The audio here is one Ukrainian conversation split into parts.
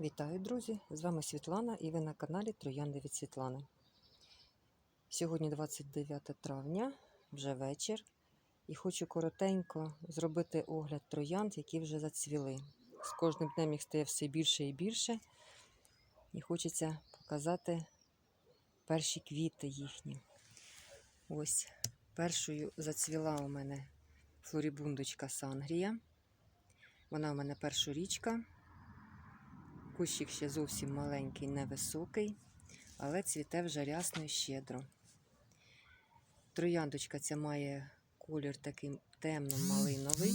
Вітаю, друзі! З вами Світлана і ви на каналі Троянди від Світлани. Сьогодні 29 травня, вже вечір, і хочу коротенько зробити огляд троянд, які вже зацвіли. З кожним днем їх стає все більше і більше. І хочеться показати перші квіти їхні. Ось першою зацвіла у мене флорібундочка Сангрія. Вона у мене першорічка. Кущик ще зовсім маленький, невисокий, але цвіте вже рясно і щедро. Трояндочка ця має колір такий темно-малиновий,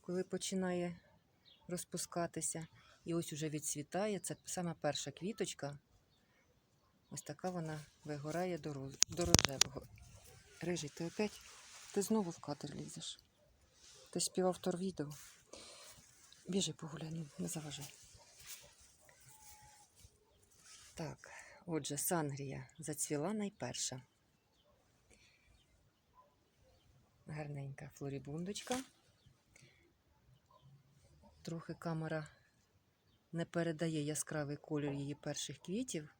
коли починає розпускатися. І ось уже відцвітає. Це саме перша квіточка. Ось така вона вигорає до рожевого. Рижий, ти опять? Ти знову в кадр лізеш. Ти співавтор відео. Біжи погуляй, не заважай. Так, отже, Сангрія зацвіла найперша. Гарненька флорібундочка. Трохи камера не передає яскравий колір її перших квітів.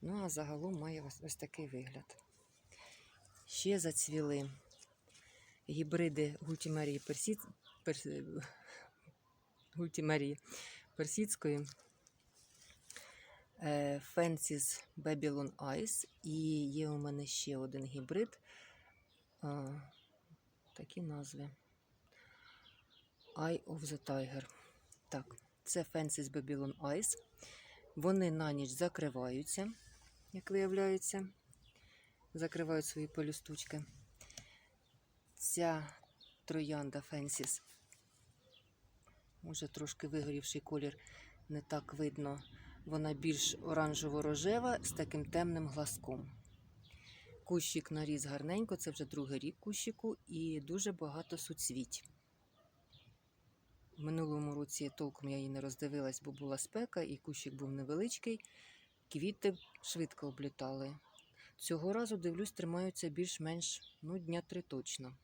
Ну, а загалом має ось, ось такий вигляд. Ще зацвіли гібриди гультімерії персі... перс... гультімерії персидської. Е, Fences Babylon Ice. І є у мене ще один гібрид. Такі назви. Eye of the Tiger. Так, це Fences Babylon Ice. Вони на ніч закриваються, як виявляється. Закривають свої пелюсточки. Ця троянда Fences. Може трошки вигорівший колір, не так видно. Вона більш оранжево-рожева з таким темним глазком. Кущик наріс гарненько, це вже другий рік кущику, і дуже багато суцвіть. В минулому році толком я її не роздивилась, бо була спека, і кущик був невеличкий. Квіти швидко облітали. Цього разу, дивлюсь, тримаються більш-менш ну, дня три точно.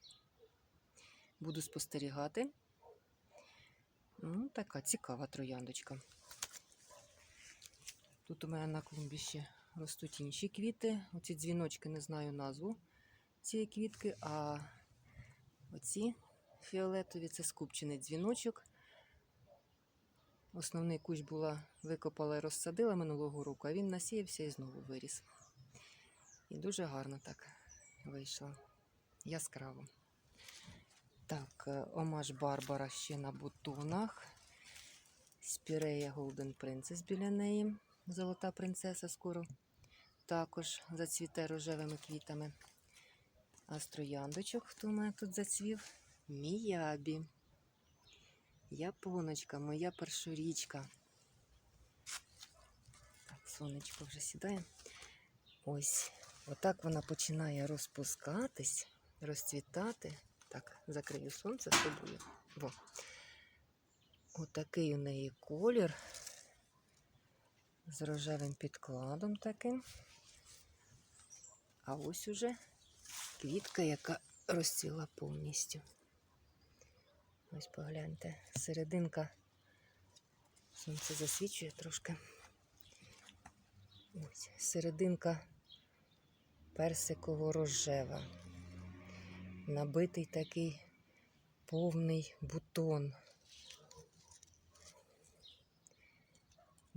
Буду спостерігати. Ну, така цікава трояндочка. Тут у мене на клумбі ще ростуть інші квіти. Оці дзвіночки не знаю назву цієї квітки, а оці фіолетові це скупчений дзвіночок. Основний кущ була викопала і розсадила минулого року, а він насіявся і знову виріс. І дуже гарно так вийшло. Яскраво. Так, е, Омаш Барбара ще на бутонах. Спірея Golden Princess біля неї. Золота принцеса скоро також зацвіте рожевими квітами. А з хто у мене тут зацвів? Міябі. Японочка, моя першорічка. Так, сонечко вже сідає. Ось, отак вона починає розпускатись, розцвітати. Так, закрию сонце з собою. Во. Отакий у неї колір з рожевим підкладом таким. А ось уже квітка, яка розцвіла повністю. Ось погляньте, серединка сонце засвічує трошки. Ось серединка персиково-рожева. Набитий такий повний бутон.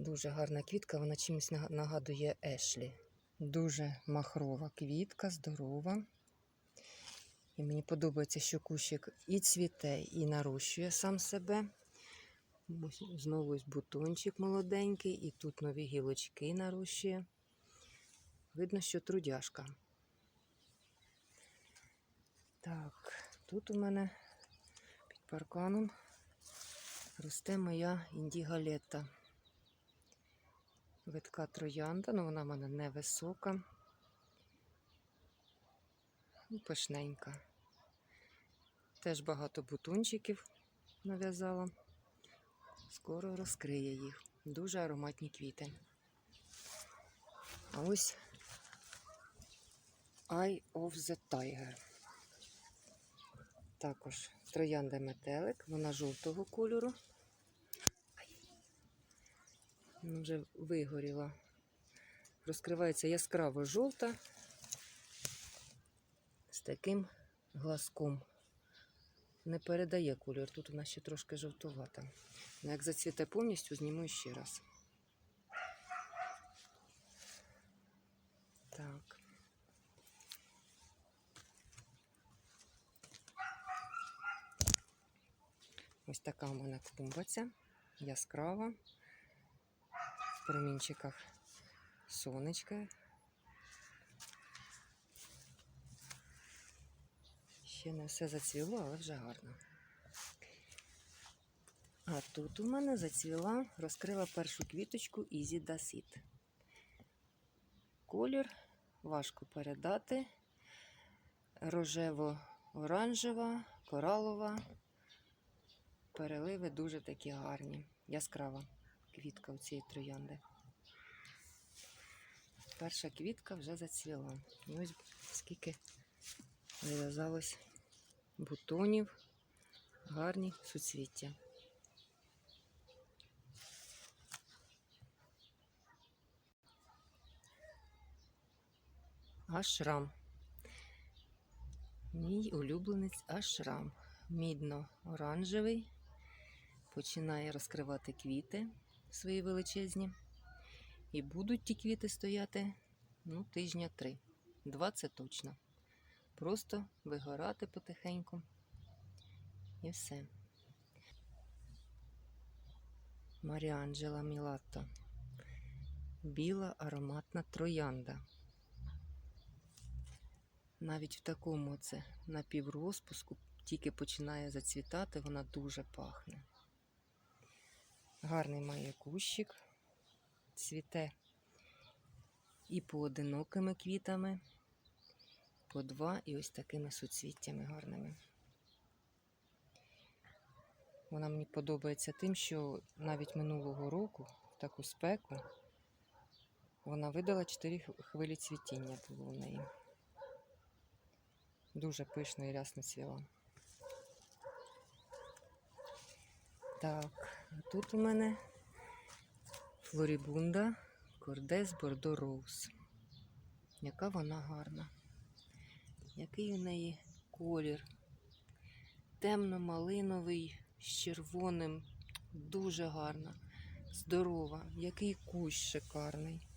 Дуже гарна квітка, вона чимось нагадує Ешлі. Дуже махрова квітка, здорова. І мені подобається, що кущик і цвіте, і нарощує сам себе. Знову ось бутончик молоденький, і тут нові гілочки нарощує. Видно, що трудяшка. Так, тут у мене під парканом росте моя індігалета. Витка троянда, ну вона в мене невисока. Пишненька. Теж багато бутончиків нав'язала. Скоро розкриє їх. Дуже ароматні квіти. А ось Eye of the Tiger. Також троянда метелик, вона жовтого кольору. Вже вигоріла. Розкривається яскраво жовта з таким глазком. Не передає кольор. Тут нас ще трошки жовтувата. Ну, як зацвіте повністю, зніму ще раз. Так. Ось така у мене клумбаця, яскрава, промінчиках сонечка. Ще не все зацвіло, але вже гарно. А тут у мене зацвіла, розкрила першу квіточку Easy Dasit. Колір важко передати. Рожево-оранжева, коралова. Переливи дуже такі гарні. Яскрава квітка у цієї троянди. Перша квітка вже зацвіла. І ось скільки зав'язалось бутонів, гарні суцвіття. Ашрам. Мій улюбленець ашрам. Мідно-оранжевий. Починає розкривати квіти свої величезні. І будуть ті квіти стояти ну, тижня три. Два це точно. Просто вигорати потихеньку. І все. Маріанджела Мілатто. Біла ароматна троянда. Навіть в такому це напіврозпуску тільки починає зацвітати, вона дуже пахне. Гарний має кущик, цвіте і поодинокими квітами, по два і ось такими суцвіттями гарними. Вона мені подобається тим, що навіть минулого року, в таку спеку, вона видала 4 хвилі цвітіння було у неї. Дуже пишно і рясно цвіла. Так, тут у мене флорібунда Кордес Бордо Роуз. Яка вона гарна. Який у неї колір? Темно-малиновий з червоним. Дуже гарна, здорова, який кущ шикарний.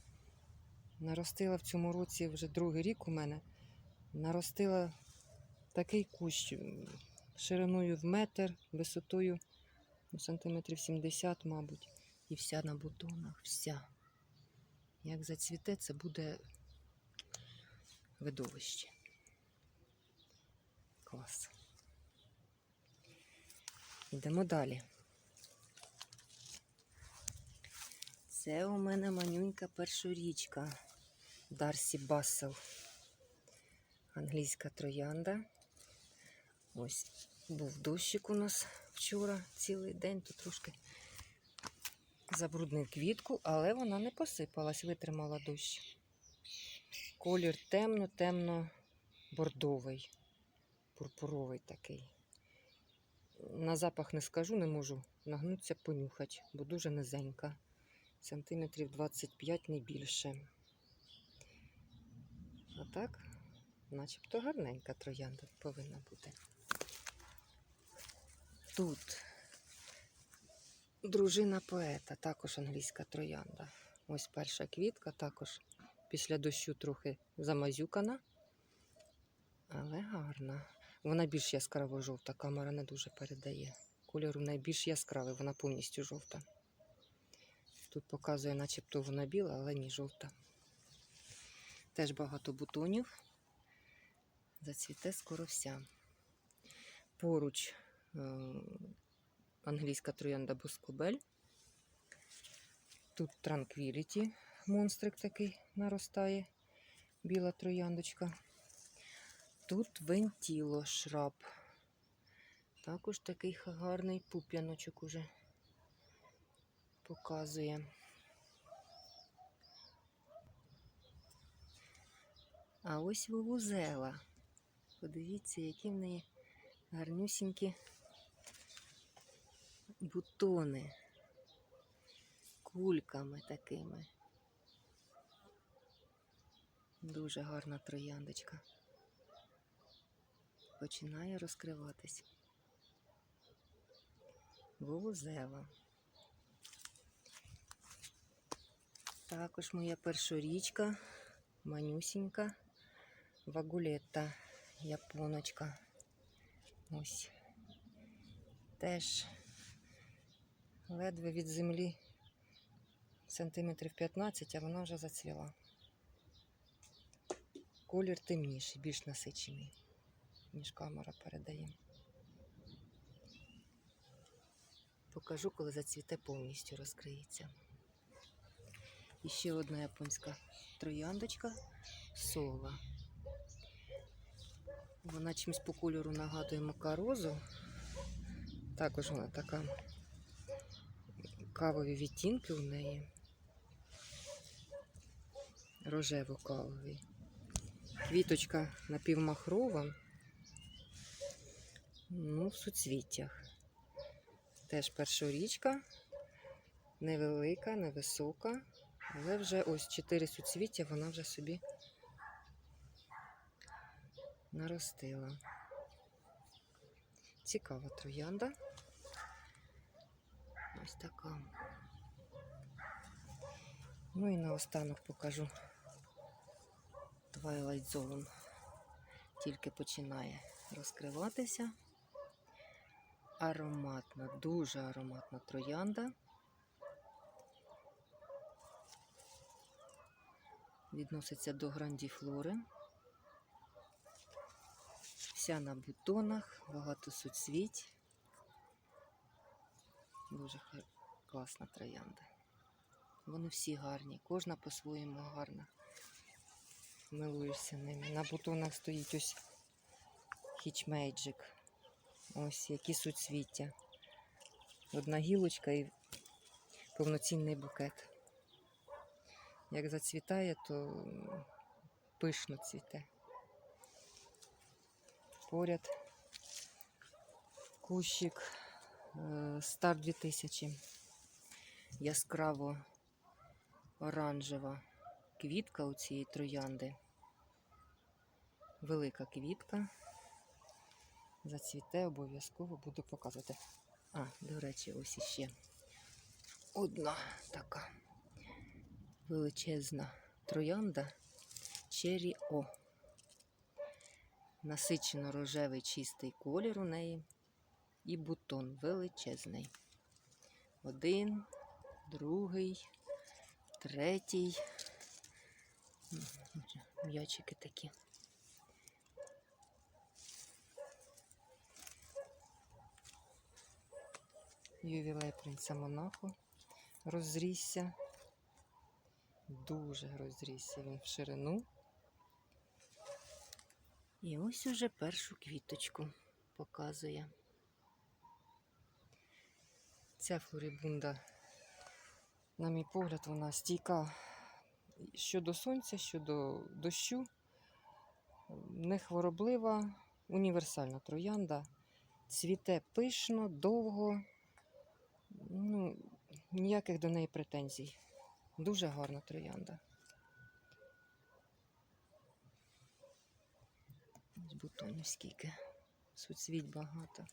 Наростила в цьому році вже другий рік у мене. Наростила такий кущ шириною в метр, висотою ну, сантиметрів 70, мабуть. І вся на бутонах, вся. Як зацвіте, це буде видовище. Клас. Йдемо далі. Це у мене манюнька першорічка Дарсі Бассел. Англійська троянда. Ось був дощик у нас вчора цілий день. Тут трошки забруднив квітку, але вона не посипалась, витримала дощ. Колір темно-темно бордовий, пурпуровий такий. На запах не скажу, не можу нагнутися, понюхати, бо дуже низенька. Сантиметрів 25 не більше. А так, начебто гарненька троянда повинна бути. Тут дружина поета, також англійська троянда. Ось перша квітка, також після дощу трохи замазюкана, але гарна. Вона більш яскраво жовта, камера не дуже передає. Кольор у неї більш яскравий, вона повністю жовта. Тут показує, начебто вона біла, але ні жовта. Теж багато бутонів. Зацвіте скоро вся. Поруч англійська троянда Боскобель. Тут Tranquility, монстрик такий наростає, біла трояндочка. Тут вентіло шраб. Також такий гарний пуп'яночок уже показує. А ось вувузела. Подивіться, які в неї гарнюсінькі бутони. кульками такими. Дуже гарна трояндочка. Починає розкриватись. Вовузела. Також моя першорічка, манюсінька, вагулетта, японочка. Ось. Теж ледве від землі сантиметрів 15, а вона вже зацвіла. Колір темніший, більш насичений, ніж камера передає. Покажу, коли зацвіте повністю розкриється. І ще одна японська трояндочка сола. Вона чимось по кольору нагадує макарозу. Також вона така кавові відтінки у неї. Рожево-кавові. Квіточка напівмахрова. Ну, в суцвіттях. Теж першорічка. Невелика, невисока. Але вже ось чотири суцвіття вона вже собі наростила. Цікава троянда. Ось така. Ну і наостанок покажу Twilight Zone. Тільки починає розкриватися. Ароматна, дуже ароматна троянда. Відноситься до грандіфлори. Вся на бутонах, багато суцвіть. Дуже класна троянда. Вони всі гарні, кожна по-своєму гарна. Милуєшся ними. На бутонах стоїть ось хічмейджик. Ось які суцвіття. Одна гілочка і повноцінний букет. Як зацвітає, то пишно цвіте. Поряд кущик Стар 2000. Яскраво оранжева квітка у цієї троянди. Велика квітка. Зацвіте обов'язково буду показувати. А, до речі, ось іще одна така величезна троянда Cherry O. Насичено рожевий чистий колір у неї і бутон величезний. Один, другий, третій. М'ячики такі. Ювілей принца Монаху розрісся. Дуже розрісся він в ширину. І ось уже першу квіточку показує. Ця флорібунда, на мій погляд, вона стійка щодо сонця, щодо дощу, не хвороблива, універсальна троянда. Цвіте пишно, довго, ну, ніяких до неї претензій. Дуже гарна троянда. Ось бутонів скільки. Суцвіть багато.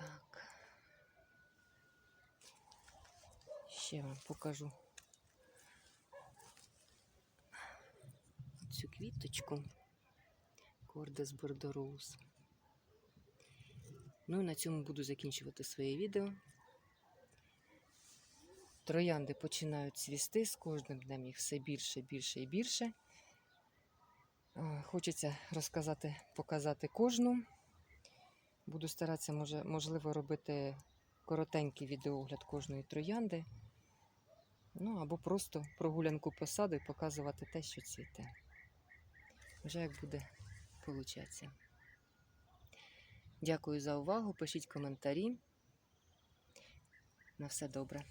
Так. Ще вам покажу цю квіточку. Кордес Бордороуз. Ну і на цьому буду закінчувати своє відео. Троянди починають цвісти, з кожним днем їх все більше, більше і більше. Хочеться розказати, показати кожну. Буду старатися, може, можливо, робити коротенький відеогляд кожної троянди. Ну, або просто прогулянку по саду і показувати те, що цвіте. Вже як буде получатися. Дякую за увагу. Пишіть коментарі. На все добре.